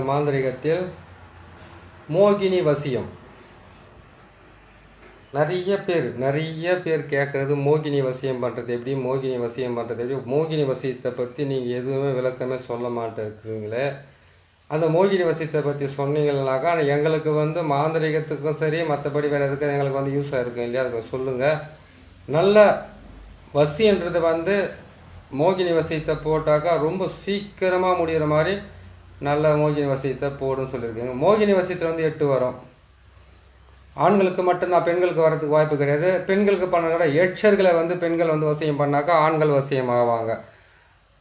இந்த மாந்திரிகத்தில் மோகினி வசியம். நிறைய பேர் நிறைய பேர் கேட்குறது மோகினி வசியம் பண்ணுறது எப்படி மோகினி வசியம் பண்ணுறது எப்படி? மோகினி வசியத்தை பற்றி நீங்கள் எதுவுமே விளக்கமே சொல்ல மாட்டேங்கிறீங்களே. அந்த மோகினி வசியத்தை பற்றி சொன்னீங்கன்னாக்கா எங்களுக்கு வந்து மாந்திரிகத்துக்கும் சரி மற்றபடி வேறு எதுக்கும் எங்களுக்கு வந்து யூஸாக இருக்கும் இல்லையா அதுக்கு சொல்லுங்கள் நல்ல வசின்றது வந்து மோகினி வசியத்தை போட்டாக்கா ரொம்ப சீக்கிரமாக முடிகிற மாதிரி நல்ல மோகினி வசியத்தை போடும் சொல்லியிருக்காங்க. மோகினி வசியத்தில் வந்து எட்டு வரும். ஆண்களுக்கு மட்டும்தான் பெண்களுக்கு வரதுக்கு வாய்ப்பு கிடையாது. பெண்களுக்கு பண்ண எட்சர்களை வந்து பெண்கள் வந்து வசியம் பண்ணாக்கா ஆண்கள் வசியம் ஆவாங்க.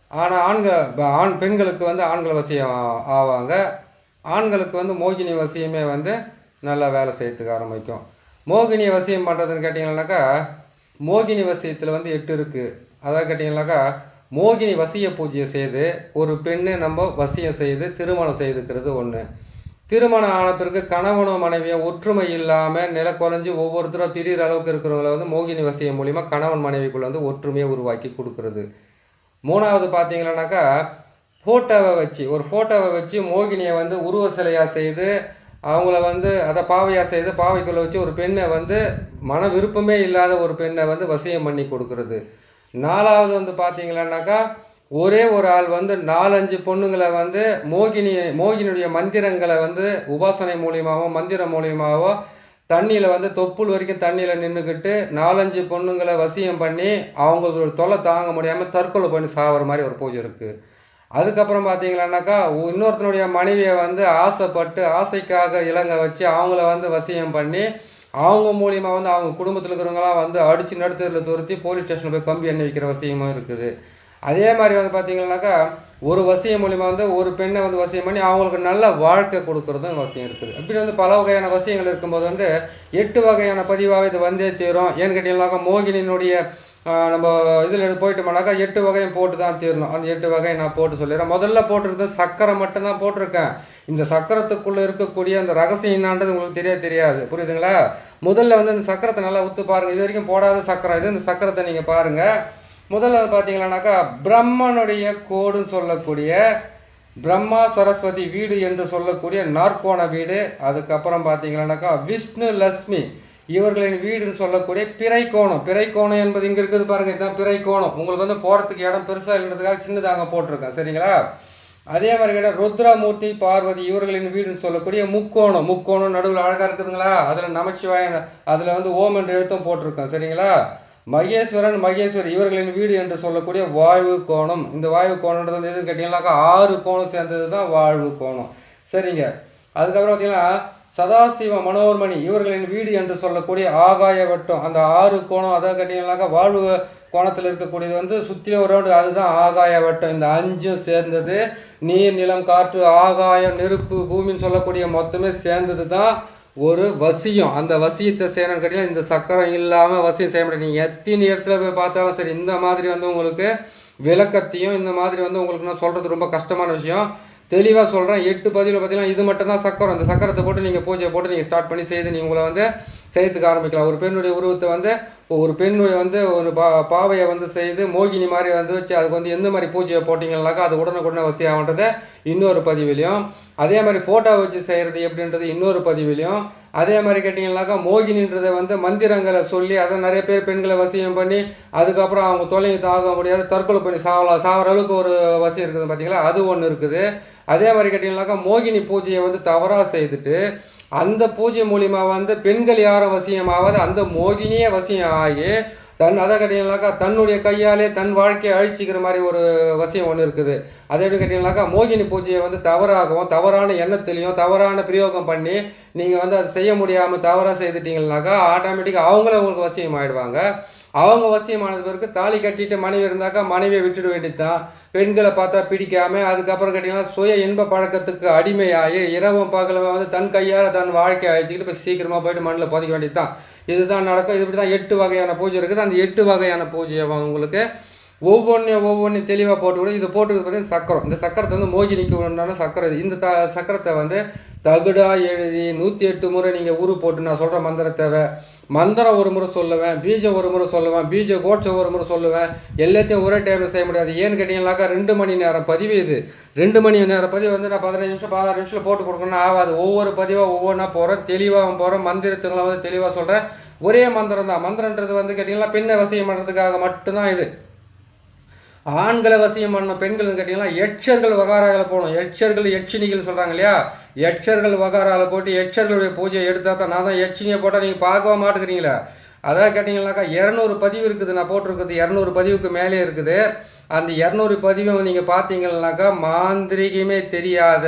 ஆனால் ஆண்கள் ஆண் பெண்களுக்கு வந்து ஆண்கள் வசியம் ஆ- ஆவாங்க. ஆண்களுக்கு வந்து மோகினி வசியமே வந்து நல்லா வேலை செய்யறதுக்கு ஆரம்பிக்கும். மோகினி வசியம் பண்ணுறதுன்னு கேட்டிங்கன்னாக்கா மோகினி வசியத்தில் வந்து எட்டு இருக்குது அதாவது கேட்டிங்கனாக்கா மோகினி வசிய பூஜையை செய்து ஒரு பெண்ணை நம்ம வசியம் செய்து திருமணம் செய்துக்கிறது ஒன்று திருமணம் ஆன பிறகு கணவனும் மனைவியும் ஒற்றுமை இல்லாமல் நில குறைஞ்சி ஒவ்வொருத்தரும் திடீர் அளவுக்கு இருக்கிறவங்கள வந்து மோகினி வசியம் மூலிமா கணவன் மனைவிக்குள்ளே வந்து ஒற்றுமையை உருவாக்கி கொடுக்குறது. மூணாவது பார்த்தீங்கன்னாக்கா ஃபோட்டோவை வச்சு ஒரு ஃபோட்டோவை வச்சு மோகினியை வந்து உருவ சிலையாக செய்து அவங்கள வந்து அதை பாவையாக செய்து பாவைக்குள்ளே வச்சு ஒரு பெண்ணை வந்து மன விருப்பமே இல்லாத ஒரு பெண்ணை வந்து வசியம் பண்ணி கொடுக்கறது. நாலாவது வந்து பார்த்தீங்கன்னாக்கா ஒரே ஒரு ஆள் வந்து நாலஞ்சு பொண்ணுங்களை வந்து மோகினி மோகினுடைய மந்திரங்களை வந்து உபாசனை மூலியமாகவோ மந்திரம் மூலியமாகவோ தண்ணியில் வந்து தொப்புள் வரைக்கும் தண்ணியில் நின்றுக்கிட்டு நாலஞ்சு பொண்ணுங்களை வசியம் பண்ணி அவங்களோட தொலை தாங்க முடியாமல் தற்கொலை பண்ணி சாகிற மாதிரி ஒரு பூஜை இருக்குது அதுக்கப்புறம் பார்த்தீங்களான்னாக்கா இன்னொருத்தனுடைய மனைவியை வந்து ஆசைப்பட்டு ஆசைக்காக இளங்க வச்சு அவங்கள வந்து வசியம் பண்ணி அவங்க மூலியமாக வந்து அவங்க குடும்பத்தில் இருக்கிறவங்களாம் வந்து அடித்து நடுத்தரில் துரத்தி போலீஸ் ஸ்டேஷனில் போய் கம்பி எண்ணெய் வைக்கிற வசியமும் இருக்குது. அதே மாதிரி வந்து பார்த்தீங்கன்னாக்கா ஒரு வசியம் மூலிமா வந்து ஒரு பெண்ணை வந்து வசியம் பண்ணி அவங்களுக்கு நல்ல வாழ்க்கை கொடுக்குறதும் வசியம் இருக்குது. இப்படி வந்து பல வகையான வசியங்கள் இருக்கும்போது வந்து எட்டு வகையான பதிவாக இது வந்தே தீரும். ஏன்னு கேட்டீங்கன்னாக்கா மோகினியினுடைய நம்ம இதில் போயிட்டோம்னாக்கா எட்டு வகையும் போட்டு தான் தீரணும். அந்த எட்டு வகையை நான் போட்டு சொல்லிடுறேன். முதல்ல போட்டிருந்தது சக்கரை மட்டும்தான் போட்டிருக்கேன். இந்த சக்கரத்துக்குள்ளே இருக்கக்கூடிய அந்த ரகசியம் என்னான்றது உங்களுக்கு தெரிய தெரியாது. புரியுதுங்களா? முதல்ல வந்து இந்த சக்கரத்தை நல்லா உத்து பாருங்கள் இது வரைக்கும் போடாத சக்கரம். இது இந்த சக்கரத்தை நீங்கள் பாருங்கள் முதல்ல பார்த்தீங்கன்னாக்கா பிரம்மனுடைய கோடுன்னு சொல்லக்கூடிய பிரம்மா சரஸ்வதி வீடு என்று சொல்லக்கூடிய நாற்கோண வீடு. அதுக்கப்புறம் பார்த்தீங்களானாக்கா விஷ்ணு லக்ஷ்மி. இவர்களின் வீடுன்னு சொல்லக்கூடிய பிறை கோணம் பிறைக்கோணம் என்பது இங்கே இருக்குது பாருங்க இதுதான் பிறைக்கோணம். உங்களுக்கு வந்து போகிறதுக்கு இடம் பெருசாக இல்லைன்றதுக்காக சின்னதாங்க போட்டிருக்கேன் சரிங்களா? அதே மாதிரி கேட்டால் ருத்ரமூர்த்தி பார்வதி இவர்களின் வீடுன்னு சொல்லக்கூடிய முக்கோணம். முக்கோணம் நடுவில் அழகாக இருக்குதுங்களா? அதில் நமச்சிவாய அதில் வந்து ஓம் என்ற எழுத்தும் போட்டிருக்கோம் சரிங்களா? மகேஸ்வரன் மகேஸ்வரி இவர்களின் வீடு என்று சொல்லக்கூடிய வாழ்வு கோணம். இந்த வாழ்வு கோணம்ன்றது வந்து எதுன்னு கேட்டிங்கன்னாக்கா ஆறு கோணம் சேர்ந்தது தான் வாழ்வு கோணம். சரிங்க. அதுக்கப்புறம் பார்த்தீங்கன்னா சதாசிவ மனோர்மணி இவர்களின் வீடு என்று சொல்லக்கூடிய ஆகாய வட்டம். அந்த ஆறு கோணம் அதை கேட்டிங்கன்னாக்கா வாழ்வு கோணத்தில் இருக்கக்கூடியது வந்து சுற்றி ஒரு round அதுதான் ஆகாய வட்டம். இந்த அஞ்சும் சேர்ந்தது. நீர் நிலம் காற்று ஆகாயம் நெருப்பு பூமின்னு சொல்லக்கூடிய மொத்தமே சேர்ந்தது தான் ஒரு வசியம். அந்த வசியத்தை செய்யணும்னு கேட்டீங்கன்னா இந்த சக்கரம் இல்லாமல் வசியம் செய்ய முடியாது. நீங்கள் எத்தனை இடத்துல போய் பார்த்தாலும் சரி இந்த மாதிரி வந்து உங்களுக்கு விளக்கத்தையும் இந்த மாதிரி வந்து உங்களுக்கு நான் சொல்கிறது ரொம்ப கஷ்டமான விஷயம். தெளிவாக சொல்கிறேன் எட்டு பதிவில் பார்த்தீங்கன்னா இது மட்டும் தான் சக்கரம். அந்த சக்கரத்தை போட்டு நீங்கள் பூஜையை போட்டு நீங்கள் ஸ்டார்ட் பண்ணி செய்து நீங்கள் உங்களை வந்து செய்யறதுக்கு ஆரம்பிக்கலாம். ஒரு பெண்ணுடைய உருவத்தை வந்து ஒரு பெண்ணுடைய வந்து ஒரு பா பாவையை வந்து செய்து மோகினி மாதிரி வந்து வச்சு அதுக்கு வந்து எந்த மாதிரி பூஜையை போட்டிங்கனாக்கா அது உடனுக்குடனே வசதியாகன்றது இன்னொரு பதிவிலையும். அதே மாதிரி ஃபோட்டோ வச்சு செய்கிறது எப்படின்றது இன்னொரு பதிவிலையும். அதே மாதிரி கேட்டிங்கனாக்கா மோகினின்றதை வந்து மந்திரங்களை சொல்லி அதை நிறைய பேர் பெண்களை வசியம் பண்ணி அதுக்கப்புறம் அவங்க தொலைவு தாக முடியாது தற்கொலை பண்ணி சாவலாம் சாகிற அளவுக்கு ஒரு வசியம் இருக்குது பார்த்தீங்களா அது ஒன்று இருக்குது. அதே மாதிரி கேட்டிங்கனாக்கா மோகினி பூஜையை வந்து தவறாக செய்துட்டு அந்த பூஜை மூலிமா வந்து பெண்கள் யாரும் வசியமாவது அந்த மோகினியே வசியம் ஆகி தன் அதை கேட்டிங்கனாக்கா தன்னுடைய கையாலே தன் வாழ்க்கையை அழிச்சிக்கிற மாதிரி ஒரு வசியம் ஒன்று இருக்குது. அதை எப்படி கேட்டிங்கனாக்கா மோகினி பூஜையை வந்து தவறாகவும் தவறான எண்ணத்திலையும் தவறான பிரயோகம் பண்ணி நீங்கள் வந்து அதை செய்ய முடியாமல் தவறாக செய்துட்டீங்கன்னாக்கா ஆட்டோமேட்டிக்காக அவங்களே உங்களுக்கு வசியம் ஆகிடுவாங்க அவங்க வசியமானது பிறகு தாலி கட்டிட்டு மனைவி இருந்தாக்கா மனைவியை விட்டுட வேண்டியதுதான். பெண்களை பார்த்தா பிடிக்காம அதுக்கப்புறம் கேட்டிங்கன்னா சுய இன்ப பழக்கத்துக்கு அடிமையாகி இரவும் பகலும் வந்து தன் கையால் தன் வாழ்க்கையை அழிச்சிக்கிட்டு இப்போ சீக்கிரமாக போயிட்டு மண்ணில் புதைக்க வேண்டியது தான் இதுதான் நடக்கும். இது இப்படி தான் எட்டு வகையான பூஜை இருக்குது. அந்த எட்டு வகையான பூஜையை உங்களுக்கு ஒவ்வொன்றையும் ஒவ்வொன்றையும் தெளிவாக போட்டு கூட. இது போட்டுக்கிறது பார்த்தீங்கன்னா சக்கரம். இந்த சக்கரத்தை வந்து மோகினிக்கு உண்டான சக்கரம் இது. இந்த த சக்கரத்தை வந்து தகுடா எழுதி நூற்றி எட்டு முறை நீங்கள் உரு போட்டு நான் சொல்கிற மந்திரத்தை மந்திரம் ஒரு முறை சொல்லுவேன் பீஜம் ஒரு முறை சொல்லுவேன் பீஜ கோட்சம் ஒரு முறை சொல்லுவேன். எல்லாத்தையும் ஒரே டைமில் செய்ய முடியாது. ஏன்னு கேட்டிங்கனாக்கா ரெண்டு மணி நேரம் பதிவு இது. ரெண்டு மணி நேரம் பதிவு வந்து நான் பதினஞ்சு நிமிஷம் பதினாறு நிமிஷத்தில் போட்டு கொடுக்கணும்னா ஆகாது. ஒவ்வொரு பதிவாக ஒவ்வொன்றா போகிறேன் தெளிவாக போகிறோம் மந்திரத்துங்களை வந்து தெளிவாக சொல்கிறேன் ஒரே மந்திரம் தான் மந்திரன்றது வந்து கேட்டிங்கன்னா பின்ன வசியம் பண்ணுறதுக்காக மட்டும்தான் இது. ஆண்களை வசியம் பண்ண பெண்கள்னு கேட்டிங்கன்னா எச்சர்கள் வகாராவில் போகணும் எச்சர்கள் யட்சினிகள் சொல்கிறாங்க இல்லையா? எச்சர்கள் வகாராவில் போட்டு எச்சர்களுடைய பூஜையை எடுத்தால் தான். நான் தான் யட்சினியை போட்டால் நீங்கள் பார்க்கவே மாட்டேங்கிறீங்களா அதான் கேட்டிங்கனாக்கா இரநூறு பதிவு இருக்குது. நான் போட்டிருக்கிறது இரநூறு பதிவுக்கு மேலே இருக்குது. அந்த இரநூறு பதிவை நீங்கள் பார்த்தீங்கன்னாக்கா மாந்திரிகமே தெரியாத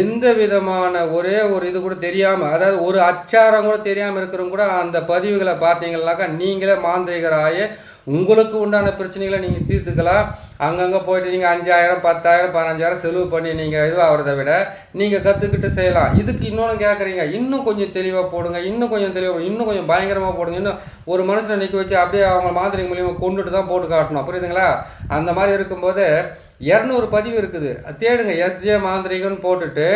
எந்த விதமான ஒரே ஒரு இது கூட தெரியாமல் அதாவது ஒரு அச்சாரம் கூட தெரியாமல் இருக்கிறவங்க கூட அந்த பதிவுகளை பார்த்தீங்கன்னாக்கா நீங்களே மாந்திரிகராய உங்களுக்கு உண்டான பிரச்சனைகளை நீங்கள் தீர்த்துக்கலாம். அங்கங்கே போயிட்டு நீங்கள் அஞ்சாயிரம் பத்தாயிரம் பதினஞ்சாயிரம் செலவு பண்ணி நீங்கள் இதுவாகிறத விட நீங்கள் கற்றுக்கிட்டு செய்யலாம். இதுக்கு இன்னொன்று கேட்குறீங்க இன்னும் கொஞ்சம் தெளிவாக போடுங்க. இன்னும் கொஞ்சம் தெளிவாக இன்னும் கொஞ்சம் பயங்கரமாக போடுங்க. இன்னும் ஒரு மனுஷனை நிற்க வச்சு அப்படியே அவங்க மாதிரி மூலியமாக கொண்டுட்டு தான் போட்டு காட்டணும். புரியுதுங்களா? அந்த மாதிரி இருக்கும்போது இரநூறு பதிவு இருக்குது. தேடுங்க. எஸ்ஜே மாந்திரிகன்னு போட்டுட்டு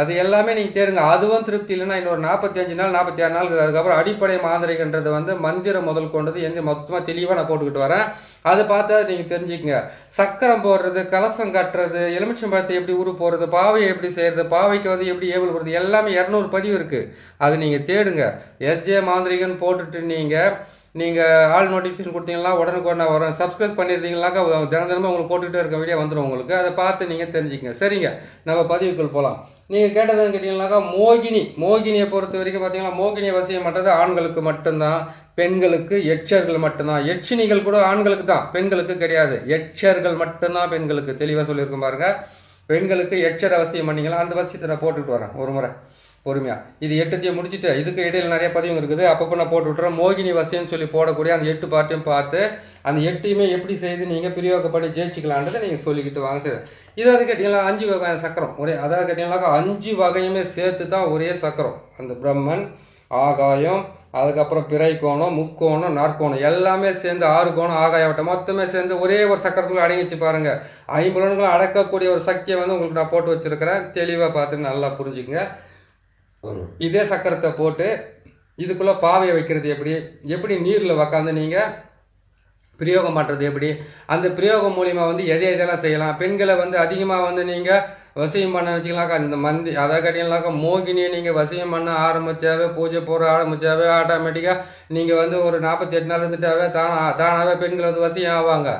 அது எல்லாமே நீங்கள் தேடுங்க. அதுவும் திருப்தி இல்லைன்னா இன்னொரு நாற்பத்தஞ்சு நாள் நாற்பத்தி ஆறு நாள் இருக்குது. அதுக்கப்புறம் அடிப்படை மாந்திரிகன்றது வந்து மந்திரம் முதல் கொண்டது எந்த மொத்தமாக தெளிவாக நான் போட்டுக்கிட்டு வரேன். அதை பார்த்தா நீங்கள் தெரிஞ்சுக்கங்க. சக்கரம் போடுறது கலசம் கட்டுறது எலுமிச்சம்பழத்தை எப்படி உரு போடுறது பாவையை எப்படி செய்கிறது பாவைக்கு வந்து எப்படி ஏவல் போடுறது எல்லாமே இரநூறு பதிவு இருக்குது அது நீங்கள் தேடுங்க. எஸ்ஜே மாந்திரிகன் போட்டுட்டு நீங்கள் நீங்கள் ஆல் நோட்டிஃபிகேஷன் கொடுத்தீங்கன்னா உடனுக்குடனே வரும் சப்ஸ்கிரைப் பண்ணியிருந்தீங்களாக்கா தினம் தினமும் உங்களுக்கு போட்டுக்கிட்டே இருக்க வீடியோ வந்துடும் உங்களுக்கு. அதை பார்த்து நீங்கள் தெரிஞ்சுக்கங்க. சரிங்க. நம்ம பதிவுக்குள் போகலாம் நீங்கள் கேட்டதுன்னு கேட்டிங்கனாக்கா மோகினி. மோகினியை பொறுத்த வரைக்கும் பார்த்தீங்கன்னா மோகினியை வசியம் பண்ணுறது ஆண்களுக்கு மட்டும்தான். பெண்களுக்கு எச்சர்கள் மட்டும்தான். எச்சினிகள் கூட ஆண்களுக்கு தான். பெண்களுக்கு கிடையாது. எச்சர்கள் மட்டும்தான் பெண்களுக்கு. தெளிவாக சொல்லியிருக்கும் பாருங்கள் பெண்களுக்கு எச்சர் அவசியம் பண்ணிங்களா அந்த வசியத்தை நான் போட்டுக்கிட்டு வரேன். ஒரு முறை. பொறுமையாக இது எட்டுத்தையும் முடிச்சுட்டு இதுக்கு இடையில் நிறைய பதிவு இருக்குது. அப்பப்போ நான் போட்டு விட்றேன் மோகினி வசியம்னு சொல்லி போடக்கூடிய அந்த எட்டு பாட்டையும் பார்த்து அந்த எட்டையுமே எப்படி செய்து நீங்கள் பிரியோகப்படி ஜெயிச்சிக்கலான்றதை நீங்கள் சொல்லிக்கிட்டு வாங்க சார். இதாவது கேட்டிங்கன்னா அஞ்சு வகையான சக்கரம். ஒரே அதாவது கேட்டிங்கனாக்கா அஞ்சு வகையுமே சேர்த்து தான் ஒரே சக்கரம். அந்த பிரம்மன் ஆகாயம் அதுக்கப்புறம் பிறை கோணம் முக்கோணம் நாற்கோணம் எல்லாமே சேர்ந்து ஆறு கோணம் ஆகாயவட்டம் மொத்தமே சேர்ந்து ஒரே ஒரு சக்கரத்துக்குள்ள அடங்கிச்சு பாருங்கள் ஐம்புலன்களும் அடக்கக்கூடிய ஒரு சக்தியை வந்து உங்களுக்கு நான் போட்டு வச்சுருக்கிறேன். தெளிவாக பார்த்து நல்லா புரிஞ்சுக்கங்க. இதே சக்கரத்தை போட்டு இதுக்குள்ளே பாவையை வைக்கிறது எப்படி? எப்படி நீரில் உக்காந்து நீங்கள் பிரயோகம் பண்ணுறது எப்படி? அந்த பிரயோகம் மூலிமா வந்து எதை எதெல்லாம் செய்யலாம்? பெண்களை வந்து அதிகமாக வந்து நீங்கள் வசியம் பண்ண வச்சுக்கலாக்கா இந்த மந்தி அதை கட்டிங்களாக்கா மோகினியை நீங்கள் வசியம் பண்ண ஆரம்பித்தாவே பூஜை போட ஆரம்பித்தாவே ஆட்டோமேட்டிக்காக நீங்கள் வந்து ஒரு நாற்பத்தி எட்டு நாள் இருந்துட்டாவே தானா தானாகவே பெண்கள் வந்து வசியம் ஆவாங்க.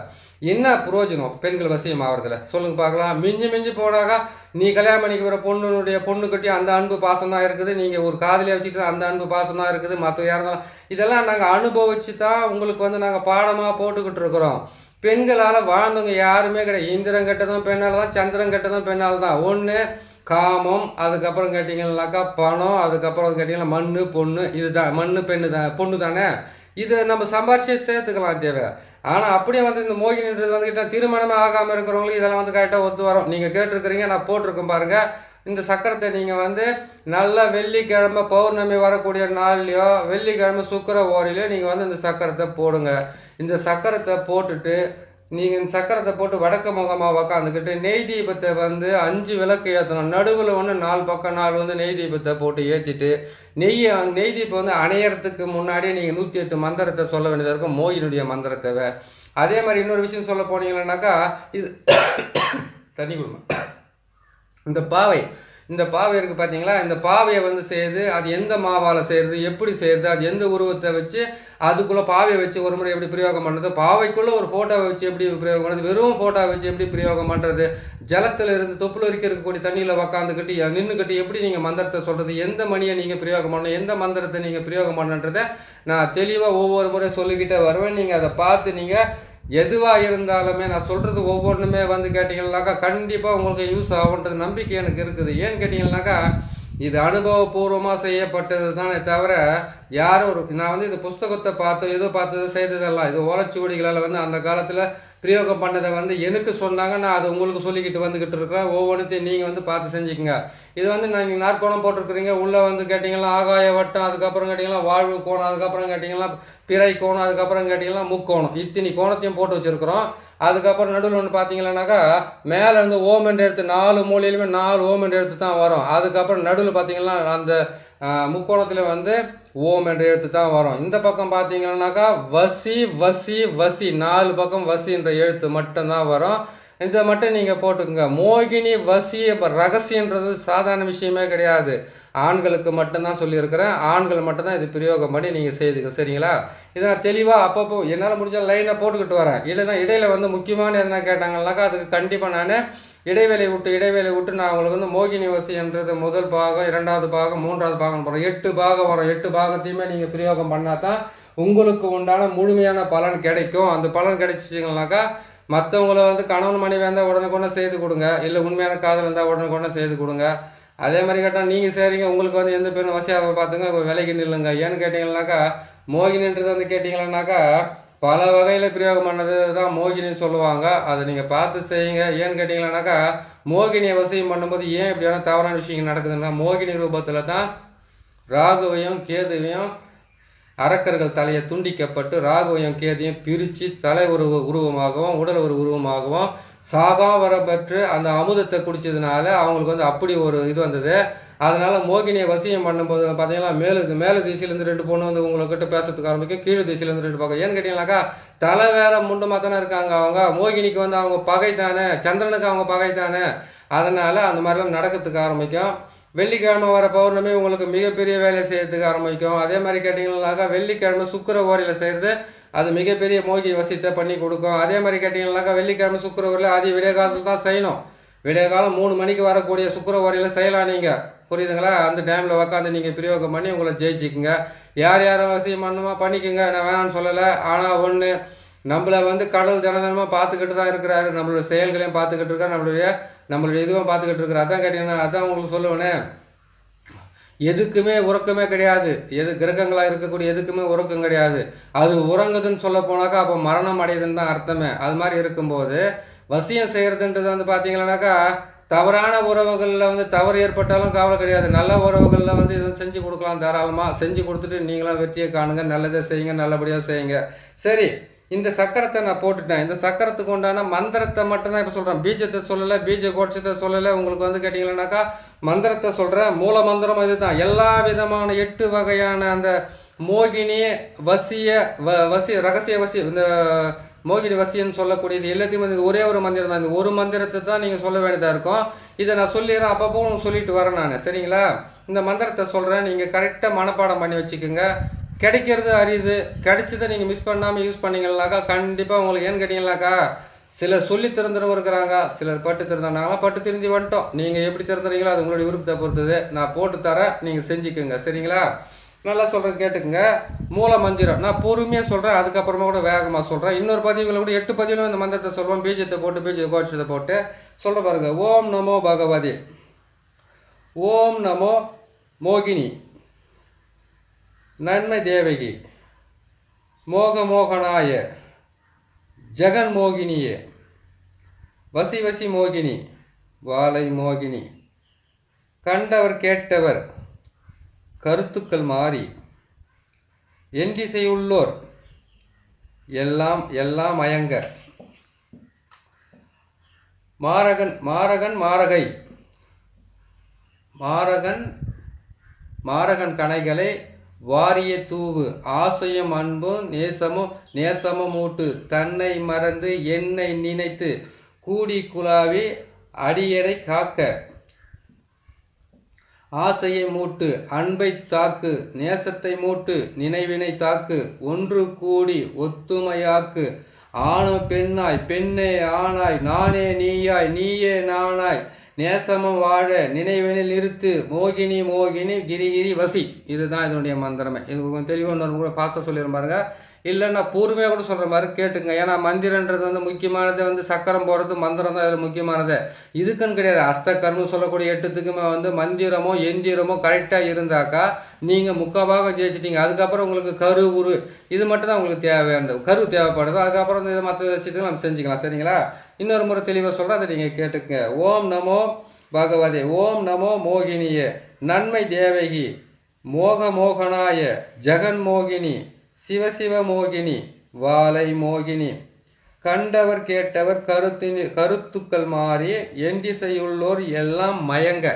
என்ன பிரயோஜனம் பெண்கள் வசியம் ஆகிறதுல சொல்லுங்க பார்க்கலாம். மிஞ்சி மிஞ்சி போனாக்கா நீ கல்யாணம் பண்ணிக்கிற வர பொண்ணுடைய பொண்ணு கட்டி அந்த அன்பு பாசம் தான் இருக்குது. நீங்கள் ஒரு காதலியை வச்சுட்டு அந்த அன்பு பாசம் தான் இருக்குது. மற்ற யாரும் இருந்தாலும் இதெல்லாம் நாங்கள் அனுபவிச்சு தான் உங்களுக்கு வந்து நாங்கள் பாடமாக போட்டுக்கிட்டு இருக்கிறோம். பெண்களால் வாழ்ந்தவங்க யாருமே கிடையாது. இந்திரன் கெட்டதும் பெண்ணால் தான் சந்திரன் கெட்டதும் பெண்ணால் தான் ஒன்று காமம் அதுக்கப்புறம் கேட்டிங்கன்னாக்கா பணம் அதுக்கப்புறம் கேட்டிங்கன்னா மண் பொண்ணு இதுதான். மண் பெண்ணு தான் பொண்ணு தானே இதை நம்ம சம்பாரிச்சு சேர்த்துக்கலாம் தேவை ஆனால் அப்படியே வந்து இந்த மோகினின்றது வந்து கிட்ட திருமணமே ஆகாமல் இருக்கிறவங்களுக்கு இதெல்லாம் வந்து கரெக்டாக ஒத்து வரும். நீங்கள் கேட்டிருக்கிறீங்க நான் போட்டிருக்கேன் பாருங்கள் இந்த சக்கரத்தை நீங்கள் வந்து நல்ல வெள்ளிக்கிழமை பௌர்ணமி வரக்கூடிய நாள்லையோ வெள்ளிக்கிழமை சுக்கர ஓரிலையோ நீங்கள் வந்து இந்த சக்கரத்தை போடுங்க. இந்த சக்கரத்தை போட்டுட்டு நீங்கள் இந்த சக்கரத்தை போட்டு வடக்கு முகமாக உக்காந்துக்கிட்டு நெய் தீபத்தை வந்து அஞ்சு விளக்கு ஏற்றணும் நடுவில் ஒன்று நாலு பக்கம் நாலு வந்து நெய் தீபத்தை போட்டு ஏற்றிட்டு நெய்யை நெய் தீபம் வந்து அணையறதுக்கு முன்னாடியே நீங்கள் நூற்றி எட்டு மந்திரத்தை சொல்ல வேண்டியதாக இருக்கும். மோயினுடைய மந்திரத்தை அதே மாதிரி இன்னொரு விஷயம் சொல்ல போனீங்கன்னாக்கா இது தனி குடும்பம் இந்த பாவை இந்த பாவை இருக்குது பார்த்தீங்களா இந்த பாவையை வந்து செய்யுது அது எந்த மாவால் செய்கிறது எப்படி செய்கிறது அது எந்த உருவத்தை வச்சு அதுக்குள்ளே பாவையை வச்சு ஒரு முறை எப்படி பிரயோகம் பண்ணுறது பாவைக்குள்ளே ஒரு ஃபோட்டோவை வச்சு எப்படி பிரயோகம் பண்ணுறது வெறும் ஃபோட்டோவை வச்சு எப்படி பிரயோகம் பண்ணுறது ஜலத்தில் இருந்து தொப்புள் வரைக்கும் இருக்கக்கூடிய தண்ணியில் உக்காந்துக்கிட்டு நின்றுக்கிட்டு எப்படி நீங்கள் மந்திரத்தை சொல்கிறது எந்த மணியை நீங்கள் பிரயோகம் பண்ணணும் எந்த மந்திரத்தை நீங்கள் பிரயோகம் பண்ணுன்றதை நான் தெளிவாக ஒவ்வொரு முறை சொல்லிக்கிட்டே வருவேன். நீங்கள் அதை பார்த்து நீங்கள் எதுவாக இருந்தாலுமே நான் சொல்கிறது ஒவ்வொன்றுமே வந்து கேட்டிங்கன்னாக்கா கண்டிப்பாக உங்களுக்கு யூஸ் ஆகுன்ற நம்பிக்கை எனக்கு இருக்குது. ஏன்னு கேட்டிங்கன்னாக்கா இது அனுபவபூர்வமாக செய்யப்பட்டது தானே தவிர யாரும் ஒரு நான் வந்து இது புஸ்தகத்தை பார்த்து ஏதோ பார்த்தது செய்ததெல்லாம் இது ஓலைச்சுவடிகளால் வந்து அந்த காலத்தில் பிரயோகம் பண்ணதை வந்து எனக்கு சொன்னாங்க நான் அதை உங்களுக்கு சொல்லிக்கிட்டு வந்துக்கிட்டு இருக்கிறேன். ஒவ்வொன்றுத்தையும் நீங்கள் வந்து பார்த்து செஞ்சுக்கோங்க. இது வந்து நீங்கள் நாற்கோணம் போட்டிருக்கிறீங்க. உள்ளே வந்து கேட்டிங்கன்னா ஆகாய வட்டம் அதுக்கப்புறம் கேட்டிங்கன்னா வாழ்வு கோணம் அதுக்கப்புறம் கேட்டிங்கன்னா பிறை கோணம் அதுக்கப்புறம் கேட்டிங்கன்னா முக்கோணம். இத்தனி கோணத்தையும் போட்டு வச்சுருக்குறோம். அதுக்கப்புறம் நடுவில் ஒன்று பார்த்தீங்கன்னாக்கா மேலே இருந்து ஓம் எடுத்து நாலு மூலையிலுமே நாலு ஓம் எடுத்து தான் வரும். அதுக்கப்புறம் நடுவில் பார்த்தீங்கன்னா அந்த முக்கோணத்தில் வந்து ஓம் என்ற எழுத்து தான் வரும். இந்த பக்கம் பார்த்தீங்கன்னாக்கா வசி வசி வசி நாலு பக்கம் வசின்ற எழுத்து மட்டும்தான் வரும். இதை மட்டும் நீங்கள் போட்டுக்கோங்க. மோகினி வசி இப்போ ரகசியன்றது சாதாரண விஷயமே கிடையாது. ஆண்களுக்கு மட்டும்தான் சொல்லியிருக்கிறேன். ஆண்கள் மட்டும்தான் இது பிரயோகம் பண்ணி நீங்கள் செய்துங்க சரிங்களா? இதை நான் தெளிவாக அப்பப்போ என்னால் முடிஞ்ச லைனை போட்டுக்கிட்டு வரேன். இல்லைன்னா இடையில் வந்து முக்கியமான என்ன கேட்டாங்கன்னாக்கா அதுக்கு கண்டிப்பாக நான் இடைவேளை விட்டு இடைவேளை விட்டு நான் உங்களுக்கு வந்து மோகினி வசின்றது முதல் பாகம் இரண்டாவது பாகம் மூன்றாவது பாகம் போகிறோம் எட்டு பாகம் வரும். எட்டு பாகத்தையுமே நீங்கள் பிரயோகம் பண்ணால் தான் உங்களுக்கு உண்டான முழுமையான பலன் கிடைக்கும். அந்த பலன் கிடைச்சிச்சிங்கனாக்கா மற்றவங்கள வந்து கணவன் மனைவி இருந்தால் உடனுக்குடனே செய்து கொடுங்க. இல்லை உண்மையான காதல் இருந்தால் உடனுக்குடனே செய்து கொடுங்க. அதே மாதிரி கேட்டால் நீங்கள் சரிங்க உங்களுக்கு வந்து எந்த பேரும் வசியாக பார்த்துங்க விலைக்கு நில்லுங்க. ஏன்னு கேட்டிங்கன்னாக்கா மோகினின்றது வந்து கேட்டிங்கன்னாக்கா பல வகையில் பிரயோகம் பண்ணது தான் மோகினின்னு சொல்லுவாங்க. அதை நீங்கள் பார்த்து செய்யுங்க. ஏன்னு கேட்டிங்கன்னாக்கா மோகினியை வசியம் பண்ணும்போது ஏன் இப்படியான தவறான விஷயங்கள் நடக்குதுன்னா மோகினி ரூபத்தில் தான் ராகுவையும் கேதுவையும் அரக்கர்கள் தலையை துண்டிக்கப்பட்டு ராகுவையும் கேதையும் பிரித்து தலை ஒரு உருவமாகவும் உடல் ஒரு உருவமாகவும் சாகாம் வரப்பற்று அந்த அமுதத்தை குடித்ததுனால அவங்களுக்கு வந்து அப்படி ஒரு இது வந்தது. அதனால மோகினியை வசியம் பண்ணும்போது பார்த்தீங்கன்னா மேலு மேலு திசையிலேருந்து ரெண்டு பொண்ணு வந்து உங்கள்கிட்ட பேசுறதுக்கு ஆரம்பிக்கும் கீழே திசையிலேருந்து ரெண்டு பக்கம். ஏன்னு கேட்டீங்கன்னாக்கா தலை வேற முண்டமாக தானே இருக்காங்க அவங்க. மோகினிக்கு வந்து அவங்க பகை தானே சந்திரனுக்கு அவங்க பகை தானே அதனால் அந்த மாதிரிலாம் நடக்கிறதுக்கு ஆரம்பிக்கும். வெள்ளிக்கிழமை வர பௌர்ணமி உங்களுக்கு மிகப்பெரிய வேலையை செய்யறதுக்கு ஆரம்பிக்கும். அதே மாதிரி கேட்டிங்கன்னாக்கா வெள்ளிக்கிழமை சுக்கர ஓரையில் செய்கிறது அது மிகப்பெரிய மோகி வசியத்தை பண்ணி கொடுக்கும். அதே மாதிரி கேட்டிங்கன்னாக்கா வெள்ளிக்கிழமை சுக்கர ஓரையில் அது விடிய காலத்தில் தான் செய்யணும். விடிய காலம் மூணு மணிக்கு வரக்கூடிய சுக்கர ஓரையில் செய்யலாம் நீங்கள் புரியுதுங்களா? அந்த டைமில் உக்காந்து நீங்கள் பிரயோகம் பண்ணி உங்களை ஜெயிச்சிக்குங்க. யார் யார் அவசியம் பண்ணுமா பண்ணிக்கோங்க. நான் வேணாம்னு சொல்லலை. ஆனால் ஒன்று நம்மளை வந்து கடவுள் தினதனமாக பார்த்துக்கிட்டு தான் இருக்கிறாரு. நம்மளோட செயல்களையும் பார்த்துக்கிட்டு இருக்காரு. நம்மளுடைய நம்மளுடைய இதுவும் பார்த்துக்கிட்டு இருக்கிறார். அதான் கேட்டீங்கன்னா அதான் உங்களுக்கு சொல்லுவேனே. எதுக்குமே உறக்கமே கிடையாது. எது கிரகங்களாக இருக்கக்கூடிய எதுக்குமே உறக்கம் கிடையாது. அது உறங்குதுன்னு சொல்ல போனாக்கா அப்போ மரணம் அடையுதுன்னு தான் அர்த்தமே. அது மாதிரி இருக்கும்போது வசியம் செய்கிறதுன்றது வந்து பார்த்தீங்கன்னாக்கா தவறான உறவுகளில் வந்து தவறு ஏற்பட்டாலும் கவலை கிடையாது. நல்ல உறவுகளில் வந்து இது செஞ்சு கொடுக்கலாம் தாராளமாக செஞ்சு கொடுத்துட்டு நீங்களாம் வெற்றியை காணுங்க. நல்லதே செய்யுங்க. நல்லபடியாக செய்யுங்க. சரி இந்த சக்கரத்தை நான் போட்டுட்டேன். இந்த சக்கரத்துக்கு உண்டான மந்திரத்தை மட்டும்தான் இப்போ சொல்கிறேன் பீஜத்தை சொல்லலை பீஜ கோட்சத்தை சொல்லலை. உங்களுக்கு வந்து கேட்டிங்கன்னாக்கா மந்திரத்தை சொல்கிறேன் மூல மந்திரம் இதுதான். எல்லா விதமான எட்டு வகையான அந்த மோகினி வசிய வ வசி ரகசிய வசி இந்த மோகினி வசியன்னு சொல்லக்கூடியது எல்லாத்தையும் வந்து ஒரே ஒரு மந்திரம் தான் இந்த ஒரு மந்திரத்தை தான் நீங்கள் சொல்ல வேண்டியதாக இருக்கும். இதை நான் சொல்லிடுறேன் அப்பப்போ உங்களுக்கு சொல்லிட்டு வரேன் நான். சரிங்களா? இந்த மந்திரத்தை சொல்கிறேன் நீங்கள் கரெக்டாக மனப்பாடம் பண்ணி வச்சுக்கோங்க. கிடைக்கிறது அரியுது கிடைச்சதை நீங்கள் மிஸ் பண்ணாமல் யூஸ் பண்ணீங்கன்னாக்கா கண்டிப்பாக உங்களுக்கு ஏன்னு கேட்டீங்கன்னாக்கா சிலர் சொல்லி திறந்துறவங்க இருக்கிறாங்க. சிலர் பட்டு திறந்தாங்களாம் பட்டு திருந்தி வந்துட்டோம். நீங்கள் எப்படி திறந்துறீங்களோ அது உங்களுடைய விருப்பத்தை பொறுத்தது. நான் போட்டு தரேன். நீங்கள் செஞ்சுக்கோங்க. சரிங்களா? நல்லா சொல்கிறேன் கேட்டுக்குங்க. மூல மந்திரம். நான் பொறுமையாக சொல்கிறேன் அதுக்கப்புறமா கூட வேகமாக சொல்கிறேன் இன்னொரு பதிவுகளை கூட எட்டு பதிவுகளும் இந்த மந்திரத்தை சொல்லுவோம் பீஜத்தை போட்டு பீஜ கோஷத்தை போட்டு. சொல்கிற பாருங்கள் ஓம் நமோ பகவதி. ஓம் நமோ மோகினி. நன்மை தேவகி. மோக மோகனாய ஜெகன் மோகினியே. வசி வசி மோகினி. வாலை மோகினி. கண்டவர் கேட்டவர். கருத்துக்கள் மாறி என் திசையுள்ளோர் எல்லாம் எல்லாம் மயங்க. மாரகன் மாரகன் மாரகை. மாரகன் மாரகன் கணைகளை வாரிய தூவு. ஆசையும் அன்பும் நேசமும் நேசமும் மூட்டு தன்னை மறந்து என்னை நினைத்து கூடி குழாவி அடியடை காக்க. ஆசையை மூட்டு அன்பை தாக்கு நேசத்தை மூட்டு நினைவினை தாக்கு ஒன்று கூடி ஒத்துமையாக்கு. ஆண பெண்ணாய் பெண்ணே ஆணாய் நானே நீயாய் நீயே நானாய். நேசமும் வாழ நினைவினில் நிறுத்து மோகினி மோகினி கிரிகிரி வசி. இதுதான் இதனுடைய மந்திரமே. இது கொஞ்சம் தெளிவாக இன்னொரு கூட பாச சொல்லியிருப்பாருங்க இல்லை இல்லைன்னா பூர்வமே கூட சொல்கிற மாதிரி கேட்டுங்க ஏன்னா மந்திரன்றது வந்து முக்கியமானது வந்து சக்கரம் போகிறது மந்திரம் தான் இதில் முக்கியமானது. இதுக்குன்னு கிடையாது. அஷ்டகர்மம் சொல்லக்கூடிய எட்டுத்துக்குமே வந்து மந்திரமோ எந்திரமோ கரெக்டாக இருந்தாக்கா நீங்கள் முக்கால்பாக ஜெயிச்சிட்டீங்க. அதுக்கப்புறம் உங்களுக்கு கரு உரு இது மட்டும் தான் உங்களுக்கு தேவையானது கரு தேவைப்படுது. அதுக்கப்புறம் இதை மற்ற விஷயத்துக்கு நம்ம செஞ்சுக்கலாம். சரிங்களா? இன்னொரு முறை தெளிவாக சொல்கிறேன் அதை நீங்கள் கேட்டுக்கங்க. ஓம் நமோ பகவதே. ஓம் நமோ மோகினியே. நன்மை தேவகி. மோக மோகனாய ஜெகன் மோகினி சிவசிவ மோகினி வாலை மோகினி. கண்டவர் கேட்டவர் கருத்தின் கருத்துக்கள் மாறி எண்டிசையுள்ளோர் எல்லாம் மயங்க.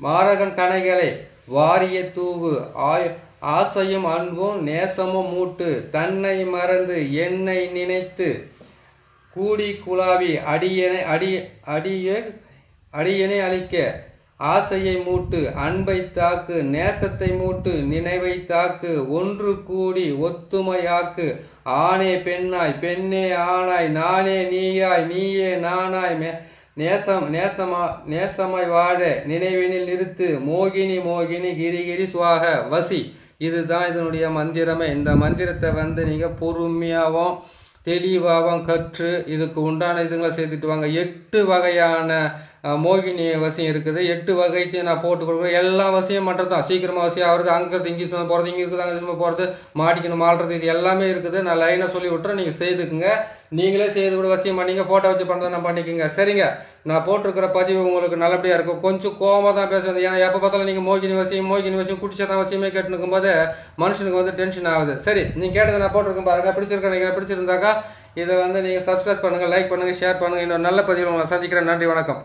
மாரகன் கணைகளை வாரிய தூவு ஆய் ஆசையும் அன்பும் நேசமும் மூட்டு தன்னை மறந்து என்னை நினைத்து கூடி குழாவி அடியனை அடி அடிய அடியனை அழிக்க. ஆசையை மூட்டு அன்பை தாக்கு நேசத்தை மூட்டு நினைவை தாக்கு ஒன்று கூடி ஒத்துமையாக்கு. ஆணே பெண்ணாய் பெண்ணே ஆணாய் நானே நீயாய் நீயே நானாய். மே நேசம் நேசமா நேசமாய் வாழ நினைவினில் நிறுத்து மோகினி மோகினி கிரிகிரி சுவாக வசி. இதுதான் இதனுடைய மந்திரமே. இந்த மந்திரத்தை வந்து நீங்கள் பொறுமையாகவும் தெளிவாகவும் கற்று இதுக்கு உண்டான இதுங்களை சேர்த்துட்டு வாங்க. எட்டு வகையான மோகினி வசியம் இருக்குது. எட்டு வகைத்தையும் நான் போட்டு கொடுக்குறேன் எல்லா வசியம் மட்டும்தான். சீக்கிரமாக வசியம் அவருக்கு அங்கேருந்து இங்கே போகிறது இங்கே இருக்குது அங்கே போகிறது மாட்டிக்கணும் மாடுறது இது எல்லாமே இருக்குது. நான் லைனாக சொல்லி விட்டுறேன். நீங்கள் செய்துக்குங்க. நீங்களே செய்து கூட வசியம் பண்ணிங்க ஃபோட்டோ வச்சு பண்ணுறதை பண்ணிக்கோங்க. சரிங்க. நான் போட்டிருக்கிற பதிவு உங்களுக்கு நல்லபடியாக இருக்கும். கொஞ்சம் கோவமாக தான் பேசுறது ஏன்னா எப்போ பார்த்தாலும் நீங்கள் மோகினி வசியம் மோகினி வசியம் குடிச்சதான் வசியமே கேட்டுனுக்கும் போது மனுஷனுக்கு வந்து டென்ஷன் ஆகுது. சரி நீங்கள் கேட்டதை நான் போட்டிருக்கேன் பாருங்க. பிடிச்சிருக்கேன் நீங்கள் பிடிச்சிருந்தாக்கா இதை வந்து நீங்கள் சப்ஸ்கிரைப் பண்ணுங்கள் லைக் பண்ணுங்கள் ஷேர் பண்ணுங்கள் இன்னொரு நல்ல பதிவு உங்களை சந்திக்கிறேன். நன்றி வணக்கம்.